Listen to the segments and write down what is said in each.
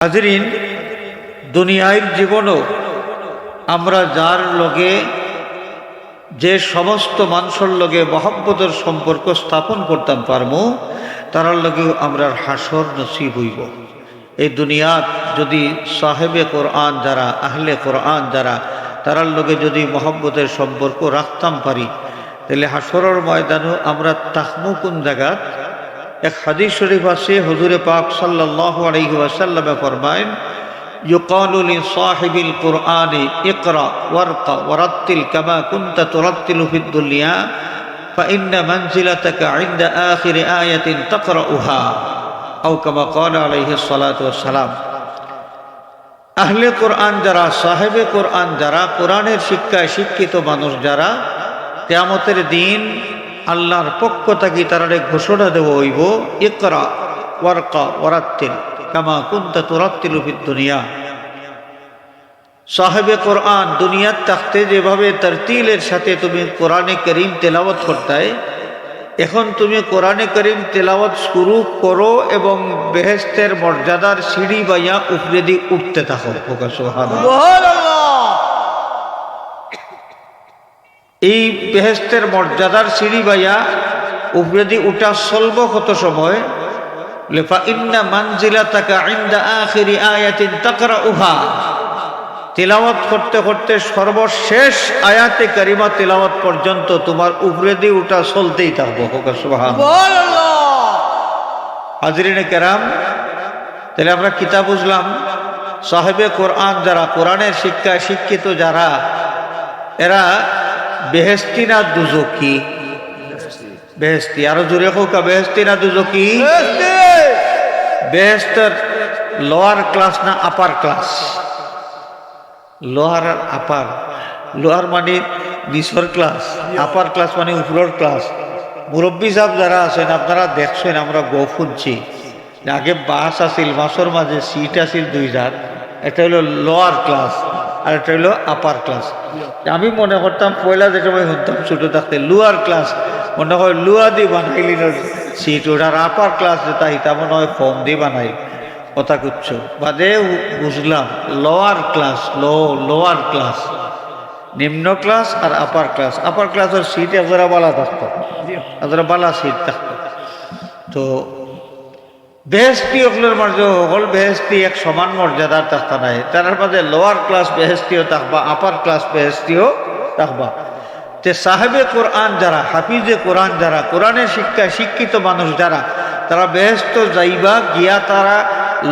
হাজরিন, দুনিয়ার জীবনও আমরা যার লগে, যে সমস্ত মানুষের লগে মহব্বতের সম্পর্ক স্থাপন করতাম পারমু তারার লগেও আমরা হাসর নসিব হইব। এই দুনিয়াত যদি সাহেবে কোরআন যারা, আহলে কোরআন যারা তারার লগে যদি মহব্বতের সম্পর্ক রাখতাম পারি, তাহলে হাসরের ময়দানও আমরা তাহমু কোন জায়গাত এক হাদিস শরীফ আছে হুজুরে পাক সাল্লাল্লাহু আলাইহি ওয়াসাল্লামে ফরমায়েন يقال لصاحب القرآن اقرأ وارقى ورتل كما كنت ترتل في الدنيا فإن منزلتك عند آخر آية تقرأها أو كما قال عليه الصلاة والسلام আহলে কোরআন যারা সাহেবে কোরআন যারা কোরআনের শিক্ষায় শিক্ষিত মানুষ যারা কেয়ামতের দিন আল্লাহর পক্ষ থাকি তারা ঘোষণা দেব হইব, ইকরা, ওয়ারকা, ওয়ারাত্তিল, কামা কুন্তা তুরাত্তিল দুনিয়া। সাহেবে কোরআন দুনিয়ার থাকতে যেভাবে তরতিলের সাথে তুমি কোরআনে করিম তেলাওয়াত করতে এখন তুমি কোরআনে করিম তেলাওয়াত শুরু করো এবং বেহেস্তের মর্যাদার সিঁড়ি বাইয়া উপরে দিয়ে উঠতে থাকো। ওকা এই বেহেস্তের মর্যাদার সিঁড়ি বাইয়া উপরে দিয়ে উঠা চলব কত সময়? লেফা ইন্না মানজিলা তাকা ইন্দা আখিরি আয়াতিন তাকরা উহা তিলাওয়াত করতে করতে সর্বশেষ আয়াতে কারিমা তিলাওয়াত পর্যন্ত তোমার উপরে দিয়ে উঠা চলতেই থাকব। হাজরিনে কেরাম তাহলে আমরা কিতাব বুঝলাম সাহেবে কোরআন যারা কোরআনের শিক্ষায় শিক্ষিত যারা এরা বেহেস্তি না দুজকি? বেহেস্তি আরও জোরে হোক বেহেস্তি না দুজকি? বেহেস্তের লোয়ার ক্লাস না আপার ক্লাস? লোহার আর আপার। লোহার মানে নিচর ক্লাস আপার ক্লাস মানে উপরের ক্লাস। মুরব্বী সাহেব যারা আছেন আপনারা দেখছেন আমরা গো শুনছি। আগে বাস আছিল বাসের মাঝে সিট আছিল দুই জাত একটা হলো লোয়ার ক্লাস। আর একটা হলো আপার ক্লাস আমি মনে করতাম, পয়লা যেটা আমি শুনতাম ছোটো থাকতে লোয়ার ক্লাস মনে হয় লুয়া দিয়ে বানাইলি সিট ওটার আপার ক্লাস যেটা হিতা মনে হয় ফোম দিয়ে বানাই। কথা কুচ্ছ। বাদে বুঝলাম lower class low lower class নিম্ন ক্লাস আর আপার ক্লাস আপার ক্লাসের সিট এজরা বালা থাকতো। এজরা বালা সিট থাকতো। তো বেহেস্তি অকলের মাঝে সকল বেহেস্তি এক সমান মর্যাদার থাকতা নাই। তার মাঝে লোয়ার ক্লাস বেহেস্তিও থাকবা আপার ক্লাস বেহেস্তিও থাকবা তে সাহেবে কোরআন যারা, হাফিজে কোরআন যারা, কোরআনের শিক্ষায় শিক্ষিত মানুষ যারা, তারা বেহেস্ত যাইবা, গিয়া তারা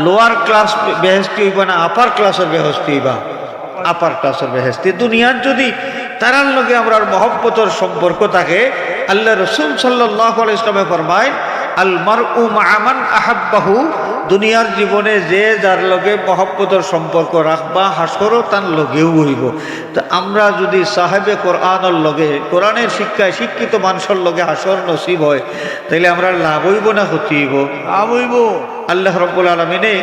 লোয়ার ক্লাস বেহেস্তি হইবা না আপার ক্লাসের বেহস্তি হইবা। আপার ক্লাসের বেহেস্তি দুনিয়ার যদি তারার লগে আমরা মহব্বতর সম্পর্ক থাকে, আল্লাহ রসুল সাল্লাহ ইসলামে ফরমায় আল মার উ আমান আহাব্বাহু দুনিয়ার জীবনে যে যার লগে মহব্বতর সম্পর্ক রাখবা হাসরও তার লগেও হইব। তো আমরা যদি সাহেবে কোরআনের লগে কোরআনের শিক্ষায় শিক্ষিত মানুষের লগে হাসর নসিব হয় তাইলে আমরা লাভ হইব না ক্ষতি হইব? লাভ হইব। আল্লাহ রব্বুল আলমিনে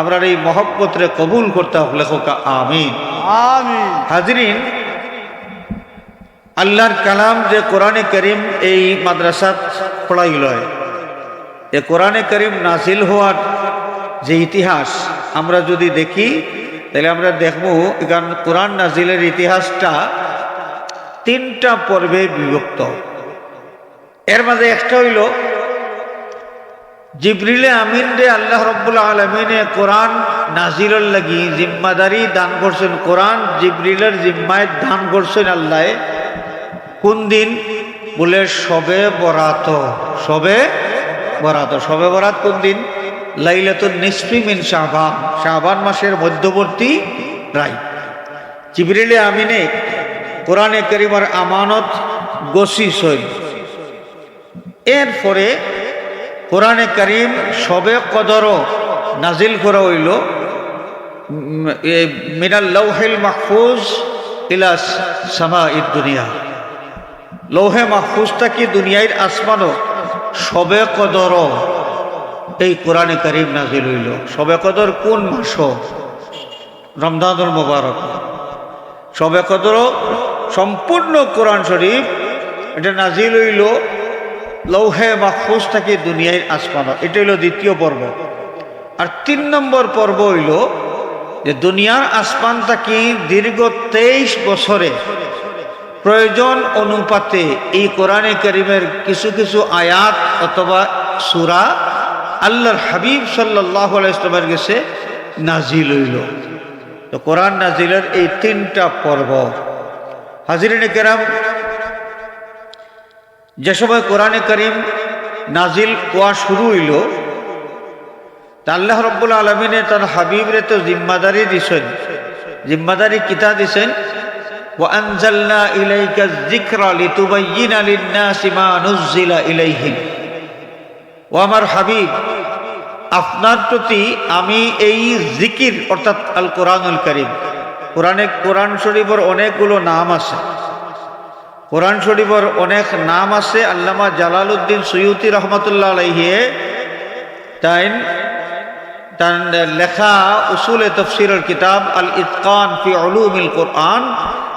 আমরা এই মহব্বতরে কবুল করতে হোক লেখক আমিন। আমি হাজরিন আল্লাহর কালাম যে কোরআনে করিম এই মাদ্রাসাত পড়াইল এ কোরআনে করিম নাজিল হওয়ার যে ইতিহাস আমরা যদি দেখি, তাহলে আমরা দেখব কোরআন নাজিলের ইতিহাসটা তিনটা পর্বে বিভক্ত। এর মাঝে একটা হইল, জিবরিলে আমিন রে আল্লাহ রব্বুল্লাহ আলমিনে কোরআন নাজিলের লাগি জিম্মাদারি দান করছেন। কোরআন জিবরিলের জিম্মায় দান করছেন আল্লাহ। কোন দিন? বলে সবে বরাত সবে বরাত। সবে বরাত কোন দিন? লাইলাতুল নিসফি মিন শাহবান শাহবান মাসের মধ্যবর্তী রায়। জিবরিলে আমিনে কোরআনে করিমার আমানত গসি সই। এরপরে কোরআনে করিম সবে কদরও নাজিল করা হইল। মিনাল লৌহেল মাহফুজ ইলাস সামা ইদ দুনিয়া। লৌহে মাহফুজ থাকি দুনিয়ার আসমানও সবে কদর? এই কোরআনে করিম নাজিল হইল। সবে কদর কোন মাস? রমজানুল মোবারক। সবে কদর সম্পূর্ণ কোরআন শরীফ এটা নাজিল হইল লৌহে বা মাহফুজ থাকি দুনিয়ার আসমানও এটা হইল দ্বিতীয় পর্ব। আর তিন নম্বর পর্ব হইল যে দুনিয়ার আসমান থাকি দীর্ঘ তেইশ বছরে প্রয়োজন অনুপাতে এই কোরআনে করিমের কিছু কিছু আয়াত অথবা সুরা আল্লাহর হাবিব সাল্লাহ ইসলামের গেছে নাজিল হইল। তো কোরআন নাজিলের এই তিনটা পর্ব। হাজিরিনে কেরাম, যে সময় কোরআনে করিম নাজিল কোয়া শুরু হইল, তা আল্লাহ রব্বুল আলমিনে তার হাবিবরে তো জিম্মাদারি দিছেন। জিম্মাদারি কিতা দিছেন? وأنزلنا إليك الذكر لتبين للناس ما نزل إليهم ও আমার হাবিব আপনার প্রতি আমি এই জিকির অর্থাৎ আল কোরআনুল করিম কোরআনে কোরআন শরীফের অনেকগুলো নাম আছে কোরআন শরীফের অনেক নাম আছে আল্লামা জালালউদ্দিন সৈয়দি রহমতুল্লাহ আলহিয়ে তাই তার লেখা উসুল তফসিরের কিতাব আল ইতকান ফি অলুমিল কোরআন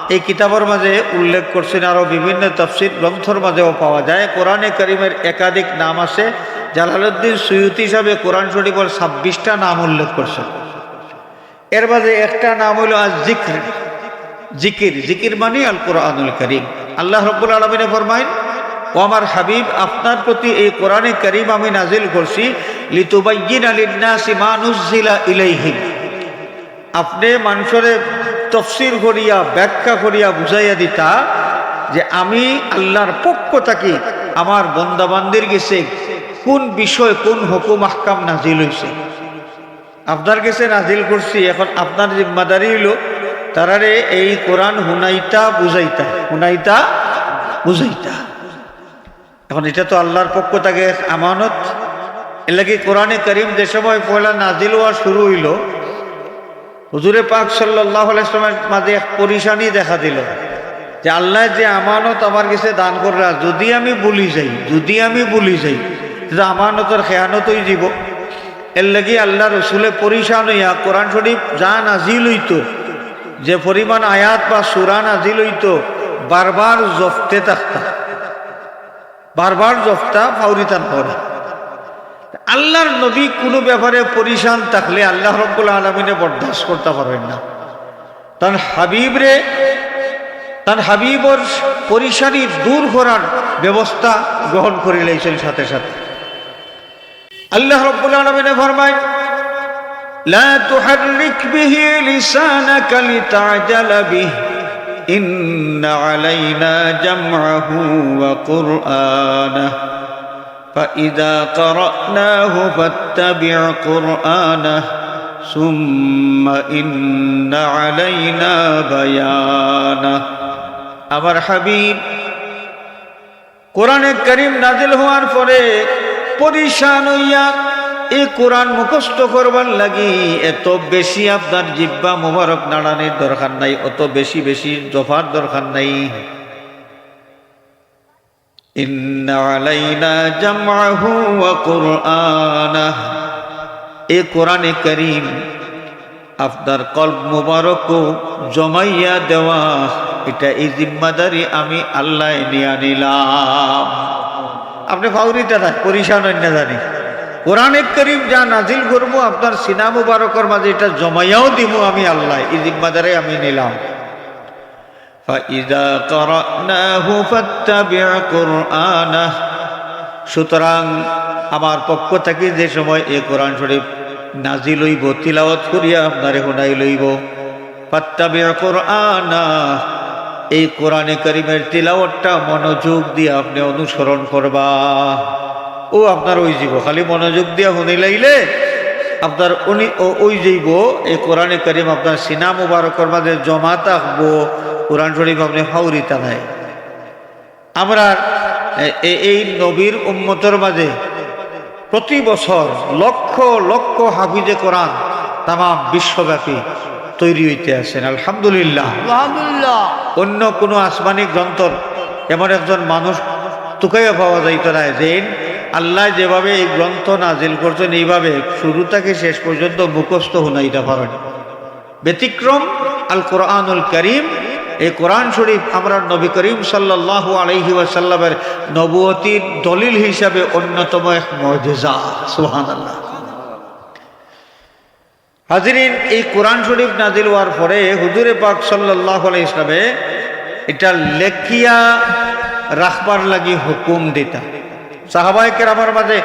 এই কিতাবের মাঝে উল্লেখ করছেন আরও বিভিন্ন তফসির গ্রন্থর মাঝেও পাওয়া যায়। কোরআনে করিমের একাধিক নাম আছে। জালালউদ্দিন সৈয়দ হিসাবে কোরআন শরীফের ছাব্বিশটা নাম উল্লেখ করছেন। এর মাঝে একটা নাম হলো আজ জিক্র। জিকির জিকির মানে আল কোরআনুল করিম। আল্লাহ রব্বুল আলমিনে ফরমাইন ও আমার হাবিব, আপনার প্রতি এই কোরআনে করিম আমি নাজিল করছি, লিতুবাইয়িন আলিন্নাসি মানুজিলা ইলাইহিম। আপনি মানুষের তফসির করিয়া, ব্যাখ্যা করিয়া বুঝাইয়া দিতা যে আমি আল্লাহর পক্ষ থাকি আমার বন্দাবান্দির গেছে, কোন বিষয় কোন হুকুম আহকাম নাজিল হয়েছে আপনার কাছে নাজিল করছি, এখন আপনার জিম্মাদারি হইল, তারারে এই কোরআন হুনাইতা বুঝাইতা হুনাইতা বুঝাইতা। এখন এটা তো আল্লাহর পক্ষ থেকে, আমানত। এর লাগে কোরআনে করিম যে সময় পয়লা নাজিল হওয়া শুরু হইল হুজুরে পাক সাল্লাহ মাঝে এক পরিশানি দেখা দিল যে আল্লাহ যে আমানত আমার কাছে দান কররা যদি আমি বলি যাই, যদি আমি বলি যাই আমানতের খেয়ানতই যাব এর লাগি আল্লাহ রসুলে পরিশান হইয়া কোরআন শরীফ যা নাজিল হইত, যে পরিমাণ আয়াত বা সুরা নাজিল হইত, বারবার জফতে থাকতা বারবার জফতা ফাউরিতান করে আল্লাহর নবী কোনো ব্যাপারে পরিশান থাকলে আল্লাহ রব্বুল আলমিনে বরদাস্ত করতে পারবেন না তার হাবিবরে তার হাবিবর পরিশানি দূর করার ব্যবস্থা গ্রহণ করে লাইছেন সাথে সাথে আল্লাহ রব্বুল আলমিনে ফরমায় لا تحرك به لسانك لتعجل به إن علينا جمعه وقرآنه فإذا قرأناه فاتبع قرآنه ثم إن علينا بيانه আমার হাবিব কোরআনে করিম নাজিল হওয়ার পরে পরিশান হইয়া এই কোরআন মুখস্থ করবার লাগি এত বেশি আপনার জিব্বা মোবারক নাড়ানির দরকার নাই অত বেশি বেশি জফার দরকার নাই إن علينا جمعه وقرآنه এ কোরআনে করিম আপনার কল্প মুবারক জমাইয়া দেওয়া এটা এই জিম্মাদারি আমি আল্লাহ নিয়ে নিলাম আপনি ফাউরিটা না পরিশান না জানি কোরআনে করিম যা নাজিল করবো আপনার সিনা মুবারকর মাঝে এটা জমাইয়াও দিব আমি আল্লাহ এই জিম্মাদারি আমি নিলাম فإذا قرأناه فاتبع قرآنه সুতরাং আমার পক্ষ থেকে যে সময় এ কোরআন শরীফ নাজি লইব তিলাওয়াত করিয়া আপনারে শুনাই লইব ফাত্তাবি কোরআনা এই কোরআনে করিমের তিলাওয়াতটা মনোযোগ দিয়ে আপনি অনুসরণ করবা ও আপনার ওই জীব খালি মনোযোগ দিয়া শুনি লাইলে আপনার উনি ওই যাইব এই কোরআনে করিম আপনার সিনা মুবারকর মাঝে জমা থাকবো কোরআন শরীফ আপনি ফাউরিতা নাই আমরা এই নবীর উম্মতর মাঝে প্রতি বছর লক্ষ লক্ষ হাফিজে কোরআন তাম বিশ্বব্যাপী তৈরি হইতে আছেন আলহামদুলিল্লাহ। অন্য কোনো আসমানি গ্রন্থর এমন একজন মানুষ তুকাইয়া পাওয়া যাইত না। যে আল্লাহ যেভাবে এই গ্রন্থ নাজিল করছেন এইভাবে শুরু থেকে শেষ পর্যন্ত মুখস্থ হুনাইতে পারেন ব্যতিক্রম আল কোরআনুল করিম এই কোরআন শরীফ আমরা নবী করিম সাল্লাহ আলহি ওয়াসাল্লামের নবতির দলিল হিসাবে অন্যতম এক মজেজা। সুহান আল্লাহ হাজিরিন, এই কোরআন শরীফ নাজিল হওয়ার পরে হুজুরে পাক সাল্লাহ ইসলামে এটা লেখিয়া রাখবার লাগি হুকুম দিতা। সাহাবাহিকের আমার মাঝে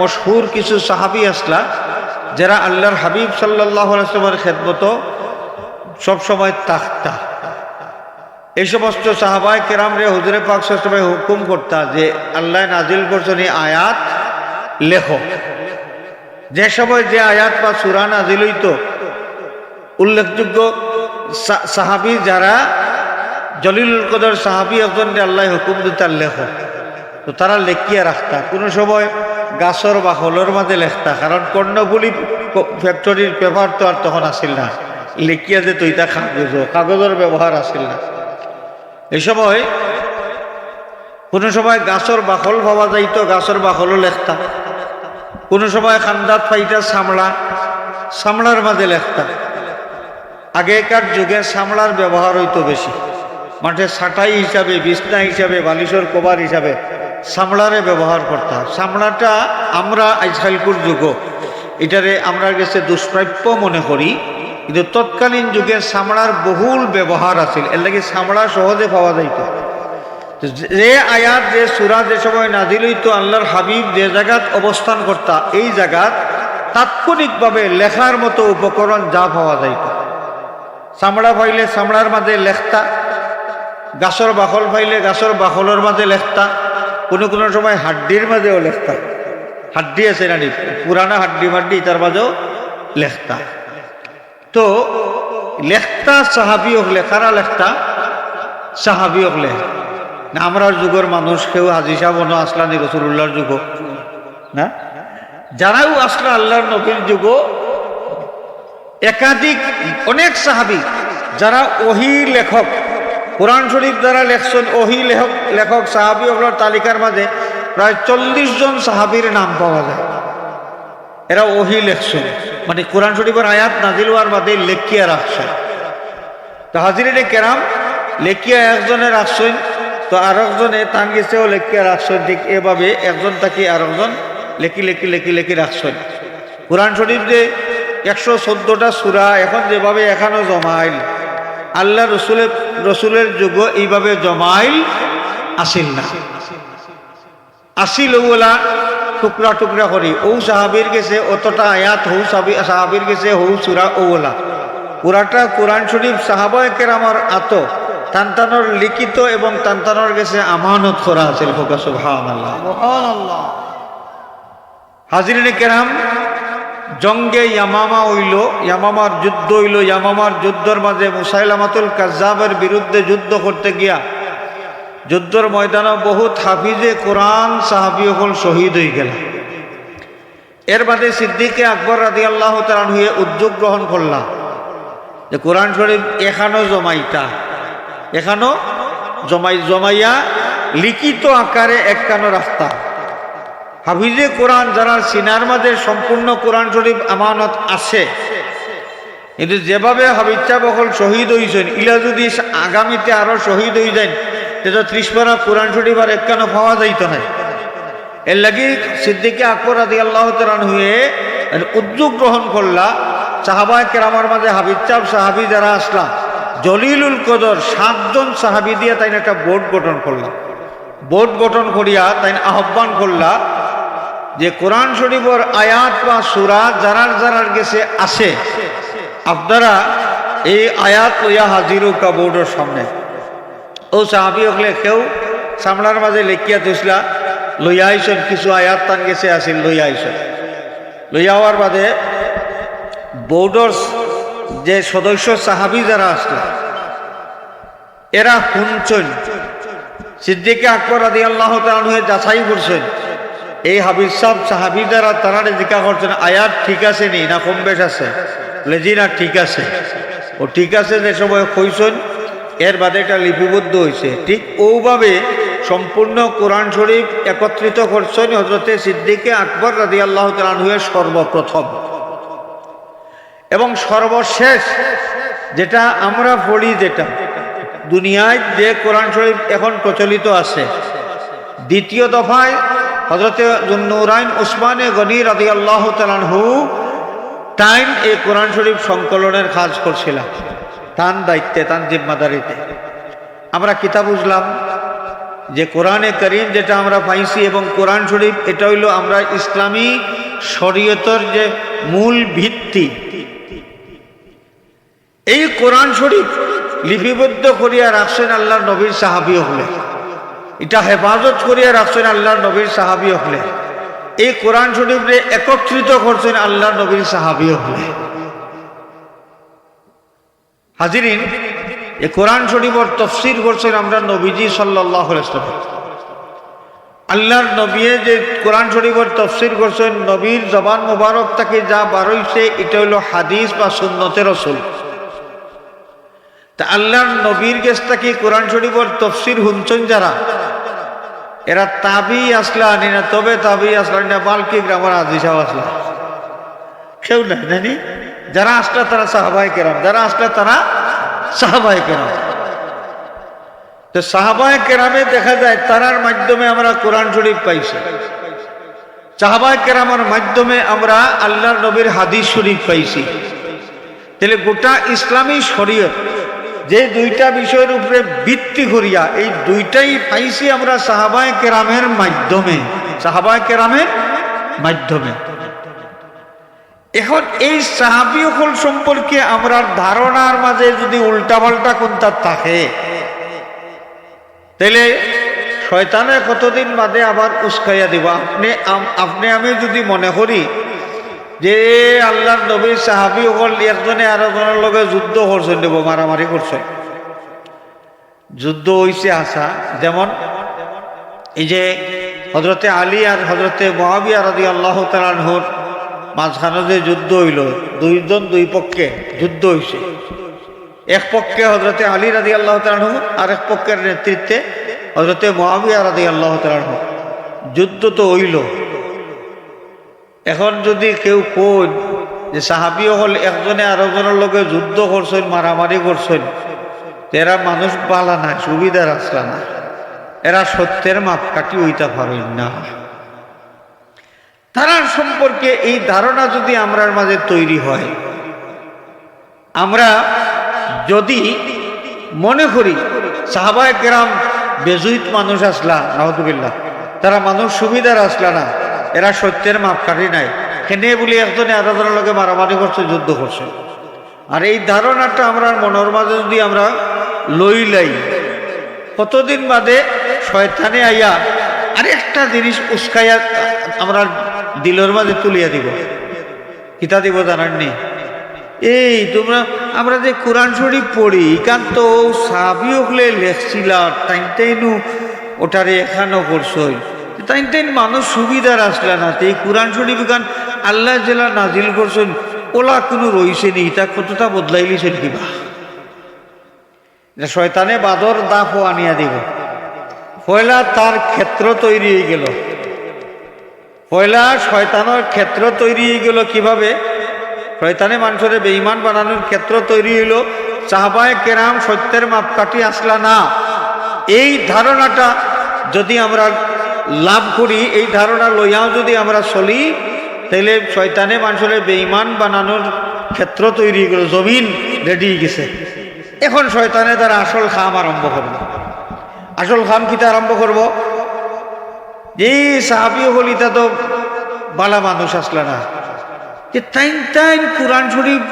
মশহুর কিছু সাহাবি আসলা, যারা আল্লাহর হাবিব সাল্লাহ ইসলামের খেদমত সবসময় তাকতা এই সমস্ত সাহাবায় কেরাম রে হুজুরে পাক সাল্লামে হুকুম করতা যে আল্লাহ নাজিল করছেন এই আয়াত, লেখো। যে সময় যে আয়াত বা সুরা নাজিল হইতো, উল্লেখযোগ্য সাহাবি যারা জলিলুল কদর সাহাবি একজন আল্লাহ হুকুম দিতার লেখক তো তারা লেখিয়া রাখতা। কোনো সময় গাছর বা হলর মাঝে লেখতা, কারণ কর্ণফুলি ফ্যাক্টরির পেপার তো আর তখন আসিল না। লেখিয়া যে তৈতা কাগজ কাগজের ব্যবহার আসিল না। এই সময় কোনো সময় গাছর বাকল পাওয়া যাইতো, গাছর বাকলও লেখতা। কোনো সময় খান্দাত পাইতা সামলা, সামলার মাঝে লেখতা। আগেকার যুগে সামলার ব্যবহার হইতো বেশি। মাঠে সাটাই হিসাবে, বিছনা হিসাবে, বালিশর কভার হিসাবে সামলারে ব্যবহার করতাম। সামলাটা আমরা আজকালকুর যুগ এটারে আমরা গেছে দুষ্প্রাপ্য মনে করি। কিন্তু তৎকালীন যুগে সামলার বহুল ব্যবহার আছিল। এর লাগে সামলা সহজে পাওয়া যাইত। যে আয়াত, যে সুরা, যে সময় নাজিল হইতো, আল্লাহর হাবিব যে জায়গাত অবস্থান করতা, এই জায়গাত তাৎক্ষণিকভাবে লেখার মতো উপকরণ যা পাওয়া যাইত। চামড়া পাইলে চামড়ার মাঝে লেখতা, গাছর বাকল পাইলে গাছর বাকলের মাঝে লেখতা, কোনো কোনো সময় হাড্ডির মাঝেও লেখতা। হাড্ডি আছে নানি পুরানা হাড্ডি মাড্ডি তার মাঝেও লেখতা। তো লেখতা সাহাবি হলে কারা লেখতা সাহাবি হলে না, আমরার যুগের মানুষ, কেউ হাজি সাহেব আসলানি রসুল্লাহর যুগ। না? যারাও আসলো আল্লাহর নবীর যুগ। একাধিক, অনেক সাহাবি যারা ওহি লেখক, কোরআন শরীফ যারা লেখছেন, ওহি লেখক লেখক সাহাবি ওগুলোর তালিকার মাঝে প্রায় চল্লিশ জন সাহাবির নাম পাওয়া যায়। এরা ওহি লেখছেন। মানে কোরআন শরীফের আয়াত নাজিল হওয়ার বাদে লেখিয়া রাখছেন তো হাজিরে কেরাম, লেখিয়া একজনে রাখছেন, তো আর একজনে তান গেছেও লেখিয়া রাখছেন, ঠিক এভাবে একজন তাকে আর একজন লেখি লেখি লেখি লেখি রাখছেন। কোরআন শরীফ যে একশো চোদ্দোটা সুরা, এখন যেভাবে এখানেও জমাইল, আল্লাহ রসুলের রসুলের যুগ এইভাবে জমাইল, আসিল না। আসিল ওলা টুকরা টুকরা করি। ও সাহাবির গেছে অতটা আয়াত হৌ সাহাবি সাহাবির গেছে হৌ সুরা ওলা। পুরাটা কোরআন শরীফ সাহাবায়কের আমার আত তান্তানোর লিখিত এবং তান্তানোর গেছে আমানত করা আল্লাহ হাজিরিনে কেরাম জঙ্গে ইয়ামামা হইল ইয়ামামার যুদ্ধ হইল ইয়ামামার যুদ্ধর মাঝে মুসাইলামাতুল কাজাবের বিরুদ্ধে যুদ্ধ করতে গিয়া যুদ্ধর ময়দানে বহুত হাফিজে কোরআন সাহাবি হল শহীদ হয়ে গেল। এর বাদে সিদ্দিকে আকবর রাদি আল্লাহ হয়ে উদ্যোগ গ্রহণ করলাম যে কোরআন শরীফ এখানো জমাইতা এখানো জমাই জমাইয়া লিখিত আকারে একখানো রাস্তা। হাফিজে কোরআন যারা সিনার মাঝে সম্পূর্ণ কোরআন শরীফ আমানত আছে, কিন্তু যেভাবে হাবিচ্ছা বকল শহীদ হয়েছেন ইলা যদি আগামীতে আরও শহীদ হয়ে যায় তেতো ত্রিশপারা কোরআন শরীফ আর একখানো পাওয়া যাইত না এর লাগি সিদ্দিকে আকবর আদি আল্লাহ তালান হয়ে উদ্যোগ গ্রহণ করলা, সাহাবায় কেরামার মাঝে হাবিজ চাপ সাহাবি যারা আসলা, জলিলুল কদর সাতজন সাহাবি দিয়ে তাই একটা বোর্ড গঠন করলাম বোর্ড গঠন করিয়া তাই আহ্বান করলা যে কোরআন শরীফর আয়াত বা সুরা যারার যারার গেছে আসে আপনারা এই আয়াত লইয়া হাজিরু বোর্ডের সামনে। ও সাহাবি হলে কেউ সামলার মাঝে লেখিয়া তুসলা লইয়া আইসন কিছু আয়াত তান গেছে আসিল লইয়া আইসন লইয়া হওয়ার বাদে বোর্ডর যে সদস্য সাহাবি যারা আসলো এরা শুনছেন সিদ্দিকে আকবর আদি আল্লাহ হয়ে যাচাই করছেন এই হাবিজ সাহ সাহাবি যারা তারা জিজ্ঞা করছেন আয়াত ঠিক আছে নি, না কম বেশ আছে? লেজি না ঠিক আছে। ও ঠিক আছে, যে সময় কইছেন এর বাদে এটা লিপিবদ্ধ হয়েছে ঠিক ওভাবে সম্পূর্ণ কোরআন শরীফ একত্রিত করছেন হজরতে সিদ্দিকে আকবর রাদি আল্লাহ তালুয়ের সর্বপ্রথম। এবং সর্বশেষ যেটা আমরা পড়ি যেটা, দুনিয়ায় যে কোরআন শরীফ এখন প্রচলিত আছে। দ্বিতীয় দফায় হজরতে জুন্নুরাইন উসমানে গনি রাদি আল্লাহ তালানহু টাইম এই কোরআন শরীফ সংকলনের কাজ করছিলাম তান দায়িত্বে, তান জিম্মাদারিতে। আমরা কিতাব বুঝলাম যে কোরআনে করিম যেটা আমরা পাইছি এবং কোরআন শরীফ, এটা হইল আমরা ইসলামী শরীয়তর যে মূল ভিত্তি। এই কোরআন শরীফ লিপিবদ্ধ করিয়া রাখছেন আল্লাহ নবীর সাহাবি হলে। এটা হেফাজত করিয়া রাখছেন আল্লাহ নবীর সাহাবি হলে। এই কোরআন শরীফরে একত্রিত করছেন আল্লাহ নবীর সাহাবি হলে। হাজিরিন এই কোরআন শরীফর তফসির করছেন আমরা নবীজি সাল্লাহ আল্লাহর নবী যে কোরআন শরীফর তফসির করছেন, নবীর জবান মোবারক তাকে যা বারইছে এটা হইল হাদিস বা সুন্নতের রসুল। তা আল্লাহর নবীর গেছ তাকে কোরআন শরীফর তফসির হুনছেন যারা? এরা তাবি আসলা আনি না, তবে তাবি আসলা না বালকি গ্রামের আজিসাও আসলা। কেউ না জানি যারা আসলা তারা সাহাবাই কেরাম, যারা আসলা তারা সাহাবাই কেরাম। তো সাহাবায় কেরামে দেখা যায় তারার মাধ্যমে আমরা কোরআন শরীফ পাইছি। সাহাবায় কেরামের মাধ্যমে আমরা আল্লাহ নবীর হাদিস শরীফ পাইছি। তাহলে গোটা ইসলামী শরীয়ত যে দুইটা বিষয়ের উপরে ভিত্তি করিয়া এই দুইটাই পাইছি আমরা সাহাবায় কেরামের মাধ্যমে। সাহাবায় কেরামের মাধ্যমে। এখন এই সাহাবিসকল সম্পর্কে আমরা ধারণার মাঝে যদি উল্টাপাল্টা কোনটা থাকে? তাহলে শয়তানে কতদিন বাদে আবার উস্কাইয়া দিব? আপনি আপনি, আমি যদি মনে করি যে আল্লাহ নবী সাহাবি হল একজনে আর একজনের লগে যুদ্ধ করছেন দেব মারামারি করছে যুদ্ধ হইছে আসা যেমন এই যে হজরতে আলী আর হজরতে মহাবিয়া রাজি আল্লাহ তালানহুর মাঝখানে যে যুদ্ধ হইল, দুইজন দুই পক্ষে যুদ্ধ হইছে। এক পক্ষে হজরতে আলী রাজি আল্লাহ তালানহু আর এক পক্ষের নেতৃত্বে হজরতে মহাবিয়া রাজি আল্লাহ তালানহু যুদ্ধ তো হইল। এখন যদি কেউ কোন যে সাহাবিও হল একজনে আরেকজনের লগে যুদ্ধ করছেন, মারামারি করছেন, এরা মানুষ পালা না, সুবিধার আসলা না। এরা সত্যের মাপকাঠি হইতে পারেন না। তারা সম্পর্কে এই ধারণা যদি আমরার মাঝে তৈরি হয়, আমরা যদি মনে করি, সাহাবায় গ্রাম বেজুইত মানুষ আসলা নাহদুবিল্লাহ তারা মানুষ সুবিধার আসলা না, এরা সত্যের মাপকাঠি নাই। কেনে বলি একজনে আরেকজনের লগে মারামারি করছে, যুদ্ধ করছে। আর এই ধারণাটা আমরা মনের মাঝে যদি আমরা লই লাই, কতদিন বাদে শয়তানে আইয়া আরেকটা জিনিস উস্কাইয়া আমরা দিলের মাঝে তুলিয়া দিব। কিতা দিব জানাননি এই, তোমরা, আমরা যে কোরআন শরীফ পড়ি ইকান তো সাবি হলে লেখছিলা টাইম টাইনু ওটারে এখানো করছই টাইম টাইন মানুষ সুবিধার আসলে না এই কোরআন শরীফ ইকান আল্লাহ জেলা নাজিল করছেন, ওলা কোনো রইছে নি তা কতটা বদলাইলিছেন কিবা শয়তানে বাদর দাফও আনিয়া দিব। পয়লা তার ক্ষেত্র তৈরি হয়ে গেল। পয়লা শয়তানের ক্ষেত্র তৈরি হয়ে গেল কীভাবে? শয়তানে মানুষের বেইমান বানানোর ক্ষেত্র তৈরি হইল, সাহাবায় কেরাম সত্যের মাপকাঠি আসলা না। এই ধারণাটা যদি আমরা লাভ করি, এই ধারণা লইয়াও যদি আমরা চলি, তাহলে শয়তানে মানুষের বেইমান বানানোর ক্ষেত্র তৈরি হয়ে গেল, জমিন রেডি গেছে। এখন শয়তানে তারা আসল খাম আরম্ভ করব। আসল খাম কিতা আরম্ভ করব? এই সাহাবি হল তো বালা মানুষ আসলা না। যে তাইন তাইন কোরআন শরীফ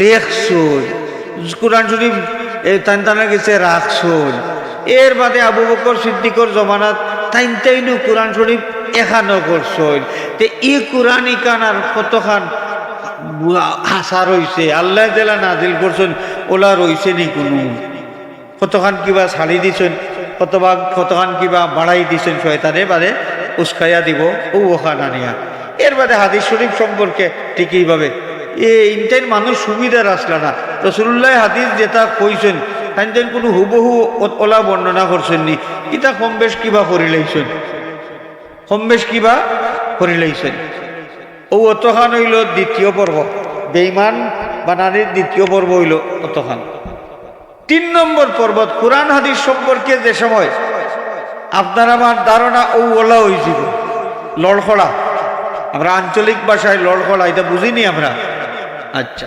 লেখছই কোরআন শরীফ তাইন তানা গেছে রাখছই এর বাদে আবু বকর সিদ্দিকর জমানাত তাইন তাইনু কোরআন শরীফ এখানো করছই তে ই কোরআন ইকান আর কতখান হাসা রইছে আল্লাহ জেলা নাজিল করছেন, ওলা রইছে নি কোনো। কতখান কিবা ছাড়ি দিছেন কতবা কতখান কিবা বাড়াই দিছেন শয়তানে, বাদে উস্কাইয়া দিব, ও ওখান আনিয়া এর বাদে হাদিস শরীফ সম্পর্কে ঠিকইভাবে এ ইনটাইন মানুষ সুবিধার আসলা না। রসুল্লাহ হাদিস যেটা কইছেন তাইন কোনো হুবহু ওলা বর্ণনা করছেন নি ইটা কম বেশ কিবা করিলাইছেন কম বেশ কিবা করিলাইছেন ও অতখান হইল দ্বিতীয় পর্ব। বেইমান বানানির দ্বিতীয় পর্ব হইল অতখান। তিন নম্বর পর্বত কোরআন হাদিস সম্পর্কে যে সময় আপনার আমার ধারণা ও ওলা হয়েছিল লড়খড়া। আমরা আঞ্চলিক ভাষায় লড়খড়া, এটা বুঝিনি আমরা। আচ্ছা।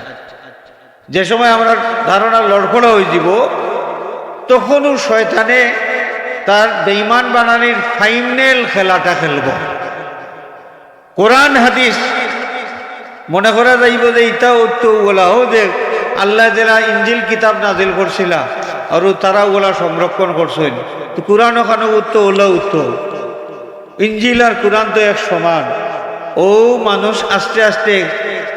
যে সময় আমরা ধারণা লড়খড়া হয়ে যাব তখনও শয়তানে তার বেইমান বানানির ফাইনাল খেলাটা খেলব। কোরআন হাদিস মনে করা যাইব যে ইটা উত্তর ওলাও যে আল্লাহ যারা ইঞ্জিল কিতাব নাজিল করছিলা আর তারা ওলা সংরক্ষণ করছেন তো কোরআন ওখানে উত্তর ওলা উত্তর ইঞ্জিল আর কোরআন তো এক সমান। ও মানুষ আস্তে আস্তে,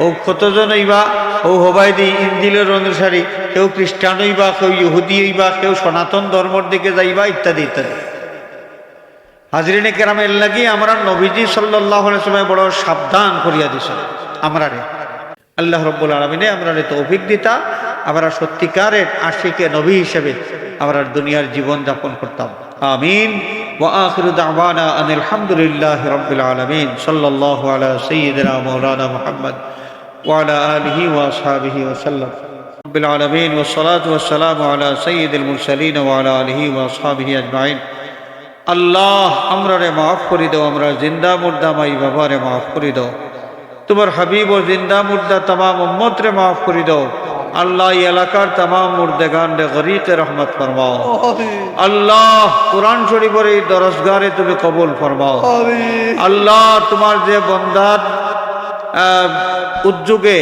ও কতজন হইবা, ও হবাই দি, ইঞ্জিলের অনুসারী, কেউ খ্রিস্টান হইবা, কেউ ইহুদি হইবা, কেউ সনাতন ধর্মর দিকে যাইবা, ইত্যাদি ইত্যাদি। হাজরিনে কেরামের লাগি আমরা নবীজি সাল্লাহ সময় বড় সাবধান করিয়া দিছে আমরা আল্লাহ রব্বুল আলমিনে আমরা রে তৌফিক দিতা আমরা সত্যিকারের আশিকে নবী হিসেবে আমরা দুনিয়ার জীবন যাপন করতাম আমিন وآخر دعوانا أن الحمد لله رب العالمين صلى الله على سيدنا مولانا محمد وعلى آله وأصحابه وسلم رب العالمين والصلاة والسلام على سيد المرسلين وعلى آله وأصحابه أجمعين আল্লাহ আমরা রে মাফ করে দাও আমরা জিন্দা মুর্দা মাই বাবারে মাফ করে দাও তোমার হাবিব ও জিন্দা মুর্দা তাম উম্মত রে মাফ করে দাও। আল্লাহ এলাকার তাম মুর্দেগান রে গরিকে রহমত ফরমাও। আল্লাহ কোরআন শরীফের এই দরসগারে তুমি কবুল ফরমাও। আল্লাহ তোমার যে বন্দার উদ্যোগে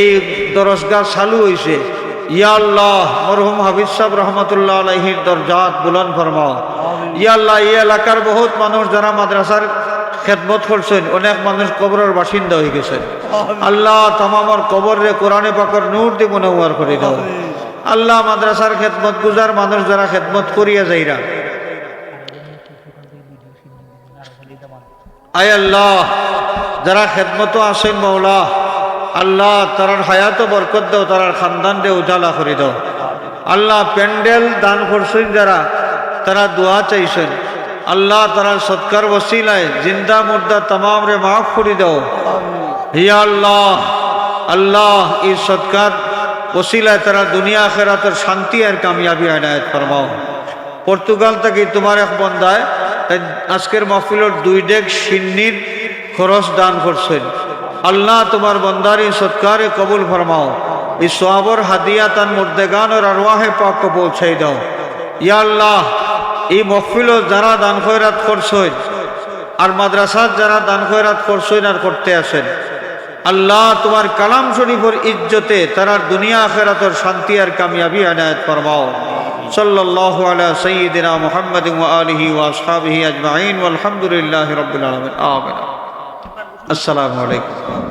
এই দরসগাহ চালু হয়েছে ইয়া আল্লাহ মরহুম হাবিজ সাহ রহমতুল্লাহ আলহির দরজাত বুলন ফরমাও। ইয়া আল্লাহ এই এলাকার বহুত মানুষ যারা মাদ্রাসার খেদমত করছেন অনেক মানুষ কবরের বাসিন্দা হয়ে গেছেন। আল্লাহ তামামর কবর রে কোরআনে পাকর নূর দি মনোয়ার করে দাও। আল্লাহ মাদ্রাসার খেদমত গুজার মানুষ যারা খেদমত করিয়া যাইরা আয় আল্লাহ যারা খেদমত আসেন মৌলা আল্লাহ তারার হায়াত বরকত দাও তারার খানদান দে উজালা করে দাও। আল্লাহ প্যান্ডেল দান করছেন যারা তারা দোয়া চাইছেন। আল্লাহ তারা সৎকার বসিলায় জিন্দা মুর্দা তামাম রে মাফ করে দাও। হিয়া আল্লাহ আল্লাহ এই সৎকার বসিলায় তারা দুনিয়া খেরাতের শান্তি আর কামিয়াবি আনায়ত ফরমাও। পর্তুগাল থেকে তোমার এক বন্ধায় তাই আজকের মাহফিলের দুই ডেক সিন্নির খরচ দান করছেন। আল্লাহ তোমার বন্দারি সৎকারে কবুল ফরমাও। এই সোয়াবর হাদিয়া তান মুর্দেগান ওর আরওয়াহে পাক পৌঁছাই দাও। ইয়া আল্লাহ এই মহফিল যারা দান খয়রাত করছেন আর মাদ্রাসার যারা দান খয়রাত করছই আর করতে আসেন। আল্লাহ তোমার কালাম শরীফের ইজ্জতে তারা দুনিয়া আখেরাতর শান্তি আর কামিয়াবি আনায়ত ফরমাও। সাল্লাল্লাহু আলা সাইয়্যিদিনা মুহাম্মাদিন ওয়া আলিহি ওয়া আসহাবিহি আজমাইন। ওয়াল হামদুলিল্লাহি রাব্বিল আলামিন। আমিন। আসসালামু আলাইকুম।